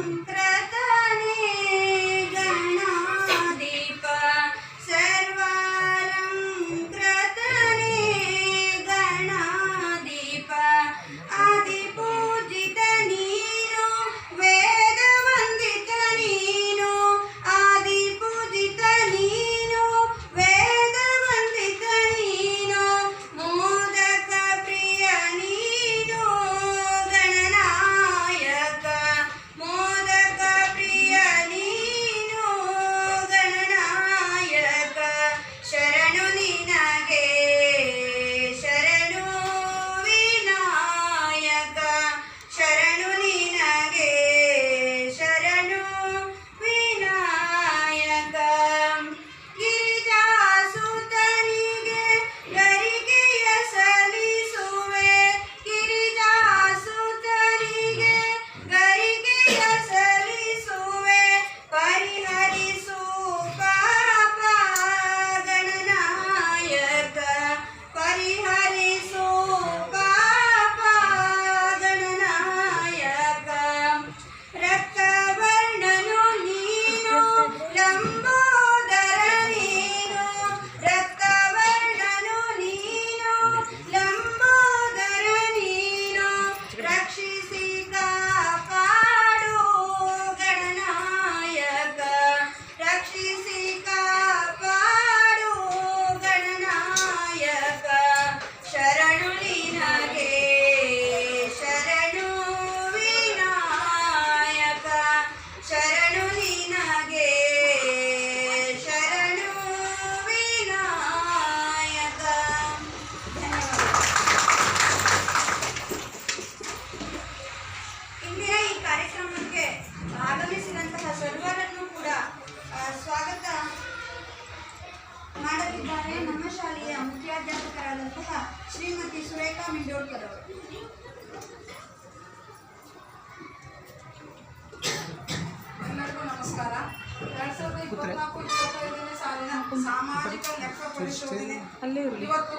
ಮಂತ್ರ I'm not. Shrimati Surekha ಮಿಂಡೋಳ್ಕರ್ ಅವರು. ಎಲ್ಲರಿಗೂ ನಮಸ್ಕಾರ. ಎರಡ್ ಸಾವಿರದ ಇಪ್ಪತ್ನಾಲ್ಕು ಇಪ್ಪತ್ತೈದನೇ ಸಾಲಿನ ಸಾಮಾಜಿಕ ಲೆಕ್ಕ ಪರಿಶೋಧನೆ ಇವತ್ತು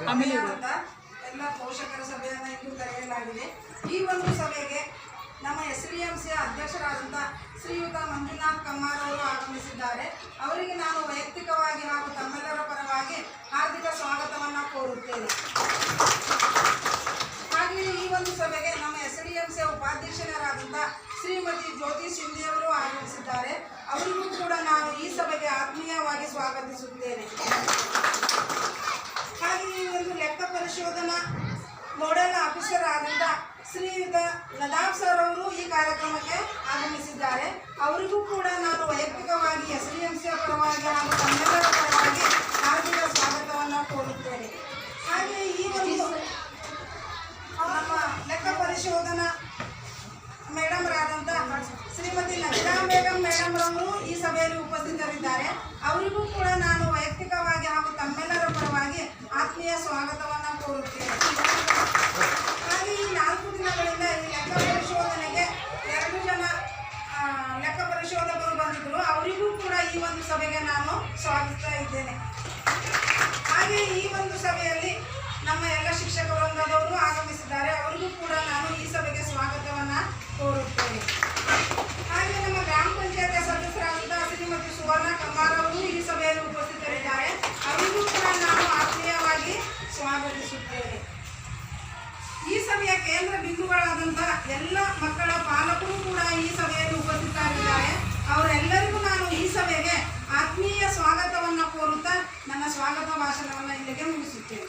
ಎಲ್ಲ ಪೋಷಕರ ಸಭೆಯನ್ನು ಇಂದು ಕರೆಯಲಾಗಿದೆ. ಈ ಒಂದು ಸಭೆಗೆ ನಮ್ಮ ಎಸ್ ಡಿ ಎಂ ಸಿಯ ಅಧ್ಯಕ್ಷರಾದಂಥ ಶ್ರೀಯುತ ಮಂಜುನಾಥ್ ಕಮ್ಮಾರ್ ಅವರು ಆಗಮಿಸಿದ್ದಾರೆ. ಅವರಿಗೆ ನಾನು ವೈಯಕ್ತಿಕವಾಗಿ ಹಾಗೂ ತಮ್ಮೆಲ್ಲರ ಪರವಾಗಿ ಹಾರ್ದಿಕ ಸ್ವಾಗತವನ್ನು ಕೋರುತ್ತೇನೆ ಹಾಗೆಯೇ ಈ ಒಂದು ಸಭೆಗೆ ನಮ್ಮ ಎಸ್ ಡಿ ಎಂ ಸಿ ಉಪಾಧ್ಯಕ್ಷರಾದಂಥ ಶ್ರೀಮತಿ ಜ್ಯೋತಿ ಶಿಂದಿಯವರು ಆಗಮಿಸಿದ್ದಾರೆ ಅವರಿಗೂ ಕೂಡ ನಾನು ಈ ಸಭೆಗೆ ಆತ್ಮೀಯವಾಗಿ ಸ್ವಾಗತಿಸುತ್ತೇನೆ. ಹಾಗೆ ಈ ಒಂದು ಲೆಕ್ಕ ಪರಿಶೋಧನಾ ನೋಡಲ್ ಆಫೀಸರ್ ಆದಂಥ ಶ್ರೀಯುತ ನದಾಬ್ ಸರ್ ಅವರು ಈ ಕಾರ್ಯಕ್ರಮಕ್ಕೆ ಆಗಮಿಸಿದ್ದಾರೆ. ಅವರಿಗೂ ಕೂಡ ನಾನು ವೈಯಕ್ತಿಕವಾಗಿ ಎಸ್ ಬೇಗಂ ಈ ಸಭೆಯಲ್ಲಿ ಉಪಸ್ಥಿತರಿದ್ದಾರೆ. ಅವರಿಗೂ ಕೂಡ ನಾನು ವೈಯಕ್ತಿಕವಾಗಿ ಹಾಗೂ ತಮ್ಮೆಲ್ಲರ ಪರವಾಗಿ ಆತ್ಮೀಯ ಸ್ವಾಗತವನ್ನು ಕೋರುತ್ತೇನೆ. ಹಾಗೆ ಈ ನಾಲ್ಕು ದಿನಗಳಿಂದ ಈ ಲೆಕ್ಕ ಪರಿಶೋಧನೆಗೆ ಎರಡು ಜನ ಲೆಕ್ಕ ಪರಿಶೋಧಕರು ಬಂದಿದ್ದರು ಅವರಿಗೂ ಕೂಡ ಈ ಒಂದು ಸಭೆಗೆ ನಾನು ಸ್ವಾಗತ ಇದ್ದೇನೆ. ಹಾಗೆ ಈ ಒಂದು ಸಭೆಯಲ್ಲಿ ಸ್ವಾಗತಿಸುತ್ತೇನೆ ಈ ಸಭೆಯ ಕೇಂದ್ರ ಬಿಂದುಗಳಾದಂತಹ ಎಲ್ಲ ಮಕ್ಕಳ ಪಾಲಕರು ಕೂಡ ಈ ಸಭೆಯಲ್ಲಿ ಉಪಸ್ಥಿತರಾಗಿದ್ದಾರೆ ಅವರೆಲ್ಲರಿಗೂ ನಾನು ಈ ಸಭೆಗೆ ಆತ್ಮೀಯ ಸ್ವಾಗತವನ್ನು ಕೋರುತ್ತಾ ನನ್ನ ಸ್ವಾಗತ ಭಾಷಣವನ್ನು ಇಲ್ಲಿಗೆ ಮುಗಿಸುತ್ತೇನೆ.